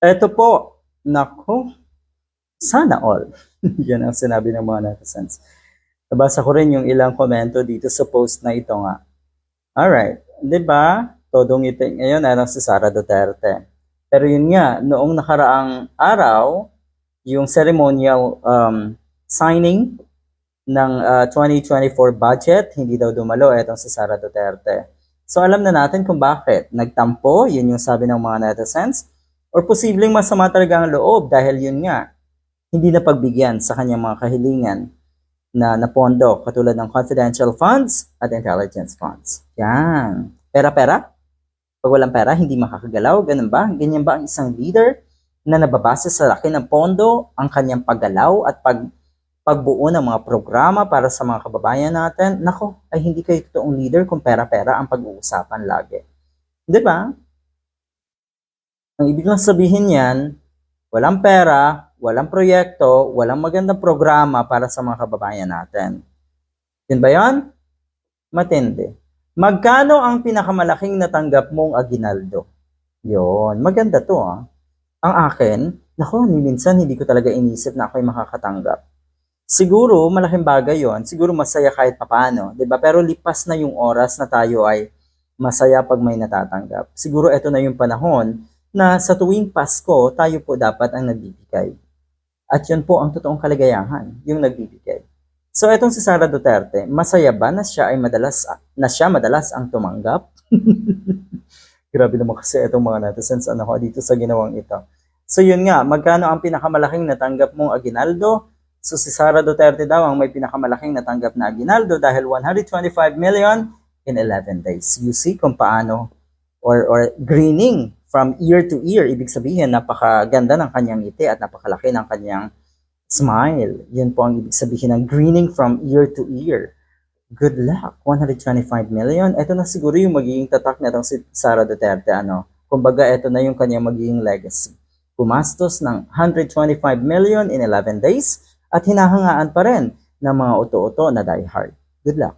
Eto po, nako, sana all. Yan ang sinabi ng mga netizens. Nabasa ko rin yung ilang komento dito sa post na ito nga. Alright, di ba? Todong ngiti ngayon ay si Sara Duterte. Pero yun nga, noong nakaraang araw, yung ceremonial um, signing ng uh, 2024 budget, hindi daw dumalo etong si Sara Duterte. So alam na natin kung bakit. Nagtampo, yun yung sabi ng mga netizens, or posibleng masama talaga ang loob dahil yun nga, hindi na pagbigyan sa kanyang mga kahilingan na napondo katulad ng confidential funds at intelligence funds. Yan. Pera-pera? Pag walang pera, hindi makakagalaw. Ganun ba? Ganyan ba ang isang leader na nababase sa laki ng pondo ang kanyang paggalaw at pag pagbuo ng mga programa para sa mga kababayan natin? Nako, ay hindi kayo totoong leader kung pera-pera ang pag-uusapan lagi. Di ba? Ang ibig lang sabihin yan, walang pera, walang proyekto, walang magandang programa para sa mga kababayan natin. Yun ba yun? Matindi. Magkano ang pinakamalaking natanggap mong aginaldo? Yon, maganda to ah. Ang akin, nako, minsan hindi ko talaga inisip na ako'y makakatanggap. Siguro, malaking bagay yon. Siguro masaya kahit papano, 'di ba? Pero lipas na yung oras na tayo ay masaya pag may natatanggap. Siguro ito na yung panahon na sa tuwing Pasko, tayo po dapat ang nagbibigay. At yun po ang totoong kaligayahan, yung nagbibigay. So etong si Sara Duterte, masaya ba na siya ay madalas na siya madalas ang tumanggap? Grabe naman kasi itong mga netizens ano ko dito sa ginawang ito. So yun nga, magkano ang pinakamalaking natanggap mong aginaldo? So si Sara Duterte daw ang may pinakamalaking natanggap na aginaldo dahil 125 million in 11 days. You see kung paano or or greening from ear to ear, ibig sabihin napakaganda ng kanyang ngiti at napakalaki ng kanyang smile. Yan po ang ibig sabihin ng greening from ear to ear. Good luck. 125 million. Ito na siguro yung magiging tatak na si Sara Duterte. Ano? Kumbaga, ito na yung kanyang magiging legacy. Pumastos ng 125 million in 11 days at hinahangaan pa rin ng mga uto-uto na diehard. Good luck.